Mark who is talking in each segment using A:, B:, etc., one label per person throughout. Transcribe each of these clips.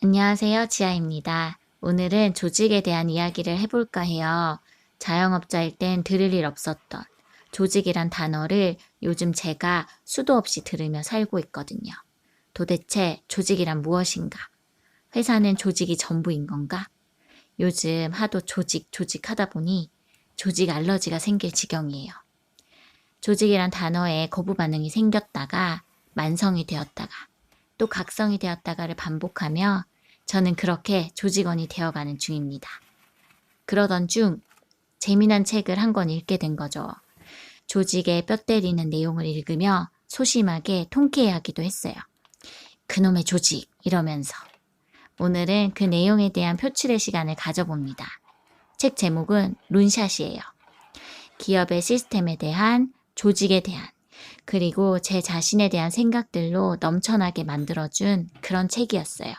A: 안녕하세요. 지아입니다. 오늘은 조직에 대한 이야기를 해볼까 해요. 자영업자일 땐 들을 일 없었던 조직이란 단어를 요즘 제가 수도 없이 들으며 살고 있거든요. 도대체 조직이란 무엇인가? 회사는 조직이 전부인 건가? 요즘 하도 조직, 조직 하다 보니 조직 알러지가 생길 지경이에요. 조직이란 단어에 거부 반응이 생겼다가 만성이 되었다가 또 각성이 되었다가를 반복하며 저는 그렇게 조직원이 되어가는 중입니다. 그러던 중 재미난 책을 한 권 읽게 된 거죠. 조직에 뼈 때리는 내용을 읽으며 소심하게 통쾌해하기도 했어요. 그놈의 조직 이러면서 오늘은 그 내용에 대한 표출의 시간을 가져봅니다. 책 제목은 룬샷이에요. 기업의 시스템에 대한 조직에 대한 그리고 제 자신에 대한 생각들로 넘쳐나게 만들어준 그런 책이었어요.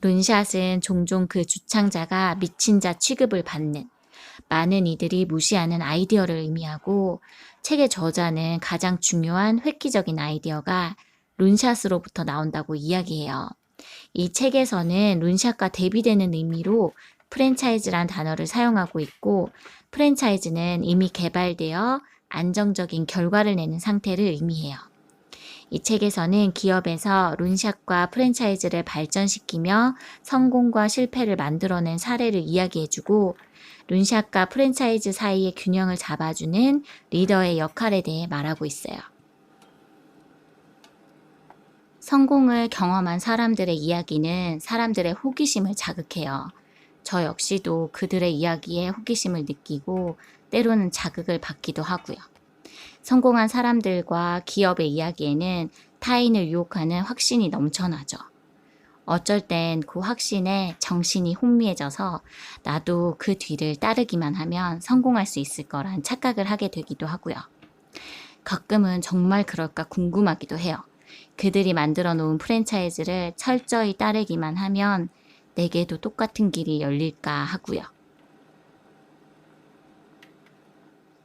A: 룬샷은 종종 그 주창자가 미친 자 취급을 받는 많은 이들이 무시하는 아이디어를 의미하고 책의 저자는 가장 중요한 획기적인 아이디어가 룬샷으로부터 나온다고 이야기해요. 이 책에서는 룬샷과 대비되는 의미로 프랜차이즈란 단어를 사용하고 있고 프랜차이즈는 이미 개발되어 안정적인 결과를 내는 상태를 의미해요. 이 책에서는 기업에서 룬샷과 프랜차이즈를 발전시키며 성공과 실패를 만들어낸 사례를 이야기해주고 룬샷과 프랜차이즈 사이의 균형을 잡아주는 리더의 역할에 대해 말하고 있어요. 성공을 경험한 사람들의 이야기는 사람들의 호기심을 자극해요. 저 역시도 그들의 이야기에 호기심을 느끼고 때로는 자극을 받기도 하고요. 성공한 사람들과 기업의 이야기에는 타인을 유혹하는 확신이 넘쳐나죠. 어쩔 땐 그 확신에 정신이 혼미해져서 나도 그 뒤를 따르기만 하면 성공할 수 있을 거란 착각을 하게 되기도 하고요. 가끔은 정말 그럴까 궁금하기도 해요. 그들이 만들어 놓은 프랜차이즈를 철저히 따르기만 하면 내게도 똑같은 길이 열릴까 하고요.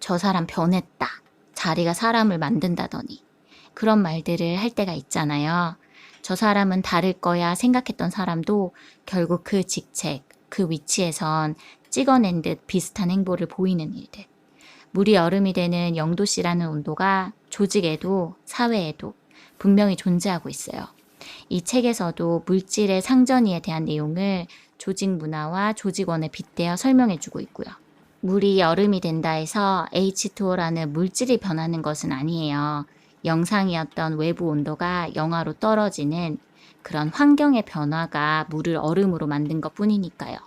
A: 저 사람 변했다. 자리가 사람을 만든다더니. 그런 말들을 할 때가 있잖아요. 저 사람은 다를 거야 생각했던 사람도 결국 그 직책, 그 위치에선 찍어낸 듯 비슷한 행보를 보이는 일들. 물이 얼음이 되는 영도씨라는 온도가 조직에도 사회에도 분명히 존재하고 있어요. 이 책에서도 물질의 상전이에 대한 내용을 조직 문화와 조직원에 빗대어 설명해주고 있고요. 물이 얼음이 된다 해서 H2O라는 물질이 변하는 것은 아니에요. 영상이었던 외부 온도가 영하로 떨어지는 그런 환경의 변화가 물을 얼음으로 만든 것 뿐이니까요.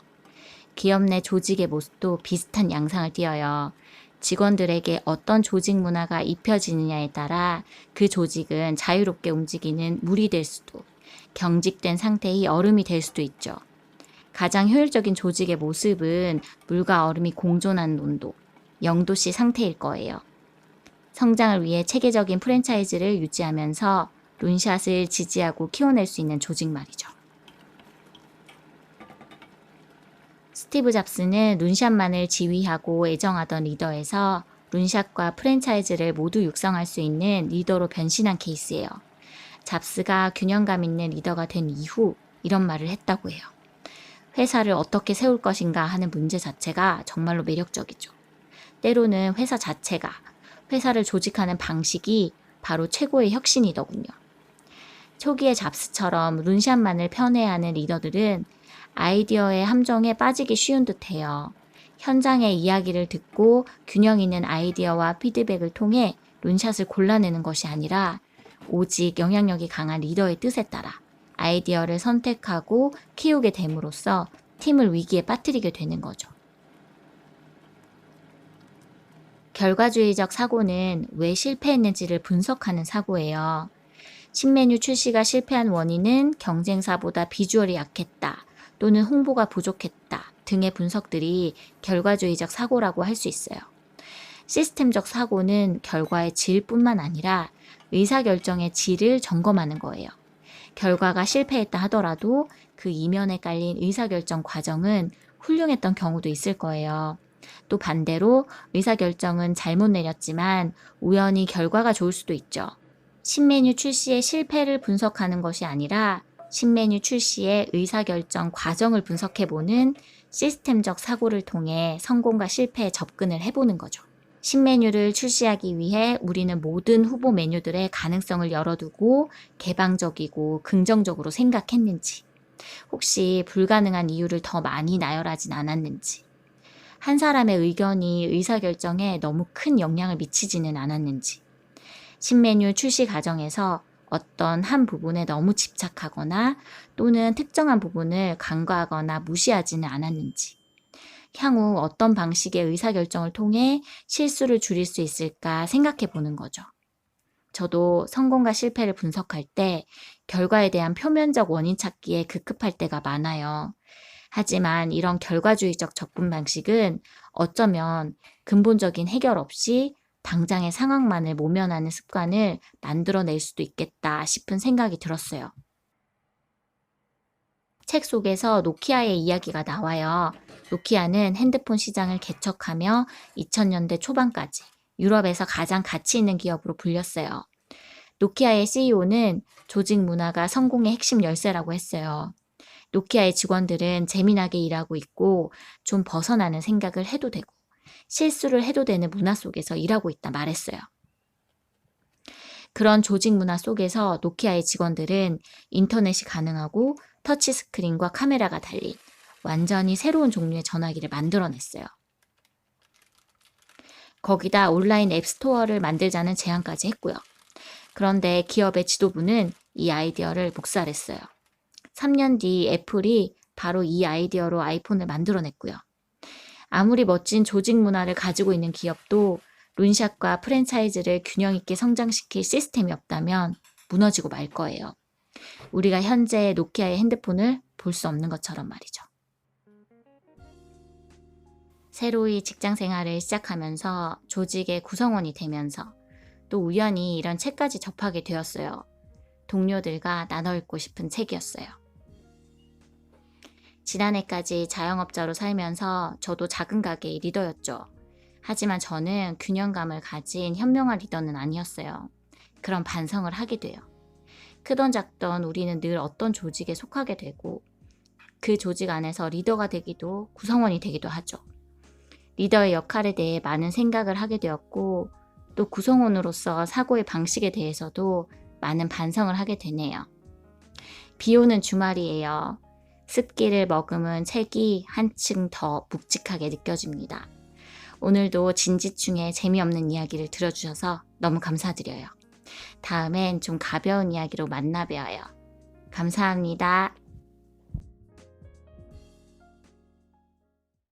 A: 기업 내 조직의 모습도 비슷한 양상을 띠어요. 직원들에게 어떤 조직 문화가 입혀지느냐에 따라 그 조직은 자유롭게 움직이는 물이 될 수도, 경직된 상태의 얼음이 될 수도 있죠. 가장 효율적인 조직의 모습은 물과 얼음이 공존하는 온도, 0도씨 상태일 거예요. 성장을 위해 체계적인 프랜차이즈를 유지하면서 룬샷을 지지하고 키워낼 수 있는 조직 말이죠. 스티브 잡스는 룬샷만을 지휘하고 애정하던 리더에서 룬샷과 프랜차이즈를 모두 육성할 수 있는 리더로 변신한 케이스예요. 잡스가 균형감 있는 리더가 된 이후 이런 말을 했다고 해요. 회사를 어떻게 세울 것인가 하는 문제 자체가 정말로 매력적이죠. 때로는 회사 자체가 회사를 조직하는 방식이 바로 최고의 혁신이더군요. 초기의 잡스처럼 룬샷만을 편애하는 리더들은 아이디어의 함정에 빠지기 쉬운 듯해요. 현장의 이야기를 듣고 균형 있는 아이디어와 피드백을 통해 룬샷을 골라내는 것이 아니라 오직 영향력이 강한 리더의 뜻에 따라 아이디어를 선택하고 키우게 됨으로써 팀을 위기에 빠뜨리게 되는 거죠. 결과주의적 사고는 왜 실패했는지를 분석하는 사고예요. 신메뉴 출시가 실패한 원인은 경쟁사보다 비주얼이 약했다 또는 홍보가 부족했다 등의 분석들이 결과주의적 사고라고 할 수 있어요. 시스템적 사고는 결과의 질뿐만 아니라 의사결정의 질을 점검하는 거예요. 결과가 실패했다 하더라도 그 이면에 깔린 의사결정 과정은 훌륭했던 경우도 있을 거예요. 또 반대로 의사결정은 잘못 내렸지만 우연히 결과가 좋을 수도 있죠. 신메뉴 출시의 실패를 분석하는 것이 아니라 신메뉴 출시의 의사결정 과정을 분석해보는 시스템적 사고를 통해 성공과 실패에 접근을 해보는 거죠. 신메뉴를 출시하기 위해 우리는 모든 후보 메뉴들의 가능성을 열어두고 개방적이고 긍정적으로 생각했는지, 혹시 불가능한 이유를 더 많이 나열하진 않았는지, 한 사람의 의견이 의사결정에 너무 큰 영향을 미치지는 않았는지, 신메뉴 출시 과정에서 어떤 한 부분에 너무 집착하거나 또는 특정한 부분을 간과하거나 무시하지는 않았는지, 향후 어떤 방식의 의사결정을 통해 실수를 줄일 수 있을까 생각해 보는 거죠. 저도 성공과 실패를 분석할 때 결과에 대한 표면적 원인 찾기에 급급할 때가 많아요. 하지만 이런 결과주의적 접근 방식은 어쩌면 근본적인 해결 없이 당장의 상황만을 모면하는 습관을 만들어낼 수도 있겠다 싶은 생각이 들었어요. 책 속에서 노키아의 이야기가 나와요. 노키아는 핸드폰 시장을 개척하며 2000년대 초반까지 유럽에서 가장 가치 있는 기업으로 불렸어요. 노키아의 CEO는 조직 문화가 성공의 핵심 열쇠라고 했어요. 노키아의 직원들은 재미나게 일하고 있고 좀 벗어나는 생각을 해도 되고 실수를 해도 되는 문화 속에서 일하고 있다 말했어요. 그런 조직 문화 속에서 노키아의 직원들은 인터넷이 가능하고 터치 스크린과 카메라가 달린 완전히 새로운 종류의 전화기를 만들어냈어요. 거기다 온라인 앱스토어를 만들자는 제안까지 했고요. 그런데 기업의 지도부는 이 아이디어를 묵살했어요. 3년 뒤 애플이 바로 이 아이디어로 아이폰을 만들어냈고요. 아무리 멋진 조직 문화를 가지고 있는 기업도 룬샷과 프랜차이즈를 균형 있게 성장시킬 시스템이 없다면 무너지고 말 거예요. 우리가 현재 노키아의 핸드폰을 볼 수 없는 것처럼 말이죠. 새로이 직장 생활을 시작하면서 조직의 구성원이 되면서 또 우연히 이런 책까지 접하게 되었어요. 동료들과 나눠 읽고 싶은 책이었어요. 지난해까지 자영업자로 살면서 저도 작은 가게의 리더였죠. 하지만 저는 균형감을 가진 현명한 리더는 아니었어요. 그런 반성을 하게 돼요. 크던 작던 우리는 늘 어떤 조직에 속하게 되고 그 조직 안에서 리더가 되기도 구성원이 되기도 하죠. 리더의 역할에 대해 많은 생각을 하게 되었고 또 구성원으로서 사고의 방식에 대해서도 많은 반성을 하게 되네요. 비 오는 주말이에요. 습기를 머금은 책이 한층 더 묵직하게 느껴집니다. 오늘도 진지충의 재미없는 이야기를 들어주셔서 너무 감사드려요. 다음엔 좀 가벼운 이야기로 만나 뵈어요. 감사합니다.